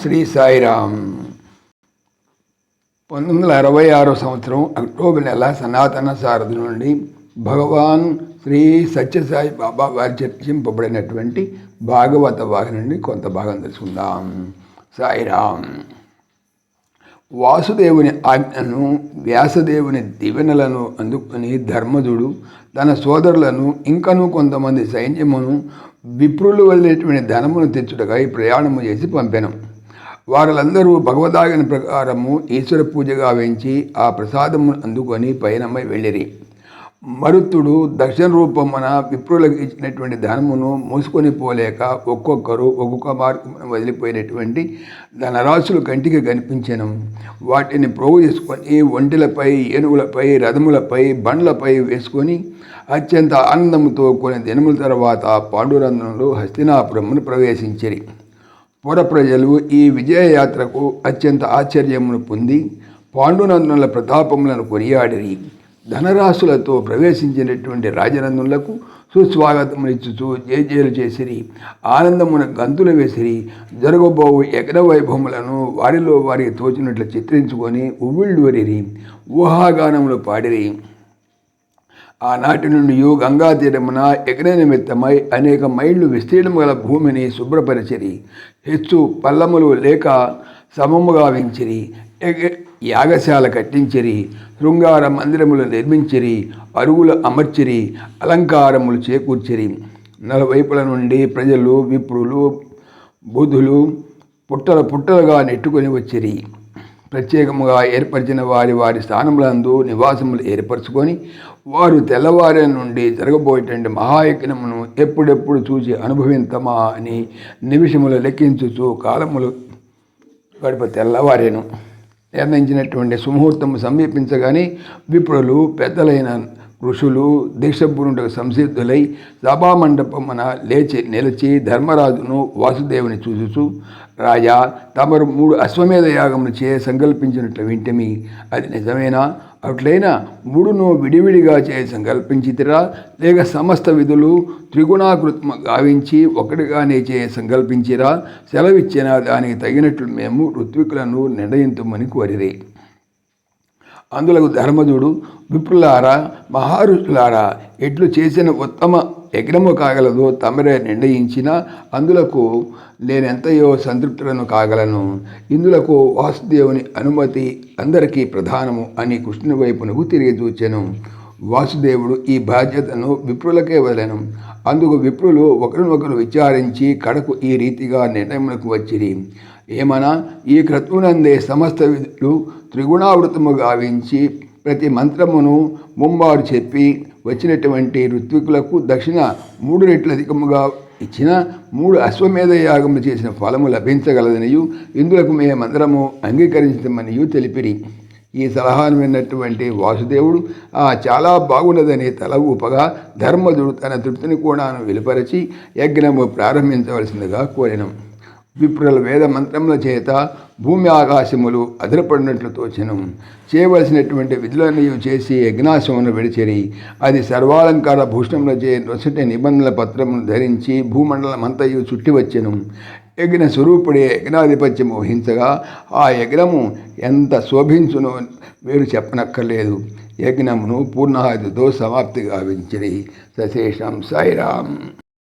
శ్రీ సాయిరామ్. పంతొమ్మిది వందల అరవై ఆరో సంవత్సరం అక్టోబర్ నెల సనాతన సారథి నుండి భగవాన్ శ్రీ సత్యసాయి బాబా వారి చర్చింపబడినటువంటి భాగవత భాగం నుండి కొంత భాగం తెలుసుకుందాం. సాయిరామ్. వాసుదేవుని ఆజ్ఞను వ్యాసదేవుని దివెనలను అందుకుని ధర్మజుడు తన సోదరులను ఇంకనూ కొంతమంది సైన్యమును విప్రులు వెళ్ళేటువంటి ధనమును తెచ్చుటకై ప్రయాణము చేసి పంపాను. వారందరూ భగవదాయన ప్రకారము ఈశ్వర పూజగా వేయించి ఆ ప్రసాదమును అందుకొని పయనమై వెళ్ళిరి. మరుత్తుడు దక్షిణ రూపమున విప్రులకు ఇచ్చినటువంటి ధనమును మూసుకొని పోలేక ఒక్కొక్కరు ఒక్కొక్క మార్గమును వదిలిపోయినటువంటి ధనరాశులు కంటికి కనిపించను. వాటిని ప్రోగు చేసుకొని ఒంటిలపై ఏనుగులపై రథములపై బండ్లపై వేసుకొని అత్యంత ఆనందముతో కొన్ని దినముల తర్వాత పాండురంధ్రంలో హస్తినాపురమును ప్రవేశించిరి. పుర ప్రజలు ఈ విజయయాత్రకు అత్యంత ఆశ్చర్యమును పొంది పాండునందనుల ప్రతాపములను కొనియాడిరి. ధనరాశులతో ప్రవేశించినటువంటి రాజనందులకు సుస్వాగతమునిచ్చుచు జయజయలు చేసిరి. ఆనందమున గంతులు వేసిరి. జరగబోవు యజ్ఞ వైభవములను వారిలో వారికి తోచినట్లు చిత్రించుకొని ఉవ్విళ్ళూరిరి ఊహాగానములు పాడిరి. ఆనాటి నుండి గంగా తీరమున యజ్ఞ నిమిత్తమై అనేక మైళ్ళు విస్తీర్ణము గల భూమిని శుభ్రపరిచిరి. హెచ్చు పల్లములు లేక సమముగా వెంచిరి. యాగశాల కట్టించిరి. శృంగార మందిరములు నిర్మించిరి. అరుగులు అమర్చిరి. అలంకారములు చేకూర్చిరి. నలువైపుల నుండి ప్రజలు విప్రులు బుధులు పుట్టల పుట్టలుగా నెట్టుకొని వచ్చిరి. ప్రత్యేకముగా ఏర్పరిచిన వారి వారి స్థానములందు నివాసములు ఏర్పరచుకొని వారు తెల్లవారి నుండి జరగబోయేటువంటి మహాయజ్ఞమును ఎప్పుడెప్పుడు చూసి అనుభవింతమా అని నిమిషములు లెక్కించుచు కాలములు గడప తెల్లవారేను. నిర్ణయించినటువంటి సుముహూర్తము సమీపించగానే విప్రులు పెద్దలైన ఋషులు దీక్షపూర్ణకు సంసిద్ధులై సభామండపమున లేచి నిలిచి ధర్మరాజును వాసుదేవుని చూసుచు రాజా తమరు మూడు అశ్వమేధ యాగములు చే సంకల్పించినట్లు వింటమి. అది నిజమేనా? అట్లయినా మూడును విడివిడిగా చే సంకల్పించితిరా? లేక సమస్త విధులు త్రిగుణాకృత్మ గావించి ఒకటిగానే చే సంకల్పించిరా? సెలవిచ్చిన దానికి తగినట్లు మేము ఋత్వికులను నిర్ణయించమని కోరిరే. అందులకు ధర్మజుడు విప్రులారా మహారుషులారా ఎట్లు చేసిన ఉత్తమ యజ్ఞము కాగలదో తమరే నిర్ణయించిన అందులకు నేనెంతయో సంతృప్తులను కాగలను. ఇందులకు వాసుదేవుని అనుమతి అందరికీ ప్రధానము అని కృష్ణుని వైపునకు తిరిగి చూచాను వాసుదేవుడు ఈ బాధ్యతను విప్రులకే వదలను అందుకు విప్రులు ఒకరినొకరు విచారించి కడకు ఈ రీతిగా నిర్ణయములకు వచ్చిరి. ఏమనా? ఈ క్రతువునందే సమస్త విధులు త్రిగుణావృతము గావించి ప్రతి మంత్రమును ముంబారు చెప్పి వచ్చినటువంటి ఋత్వికులకు దక్షిణ మూడు రెట్లు అధికముగా ఇచ్చిన మూడు అశ్వమేధ యాగములు చేసిన ఫలము లభించగలదనియు. ఇందులకు మేమందరము అంగీకరించమనియు తెలిపిరి. ఈ సలహాను విన్నటువంటి వాసుదేవుడు ఆ చాలా బాగున్నదని తల ఊపగా ధర్మదుడు తన తృప్తిని కూడా వెలుపరిచి యజ్ఞము ప్రారంభించవలసిందిగా కోరినం. విప్రుల వేద మంత్రముల చేత భూమి ఆకాశములు అదిరపడినట్లు తోచను. చేయవలసినటువంటి విధులన్నీ చేసి యజ్ఞాశమును విడిచెరి. అది సర్వాలంకార భూషణములచే నొసటి నిబంధనల పత్రమును ధరించి భూమండలమంతయు చుట్టి వచ్చెను. యజ్ఞ స్వరూపుడే యజ్ఞాధిపత్యం వహించగా ఆ యజ్ఞము ఎంత శోభించునో మీరు చెప్పనక్కర్లేదు. యజ్ఞమును పూర్ణాహతితో సమాప్తి గావించిరి సశేషం సాయిరాం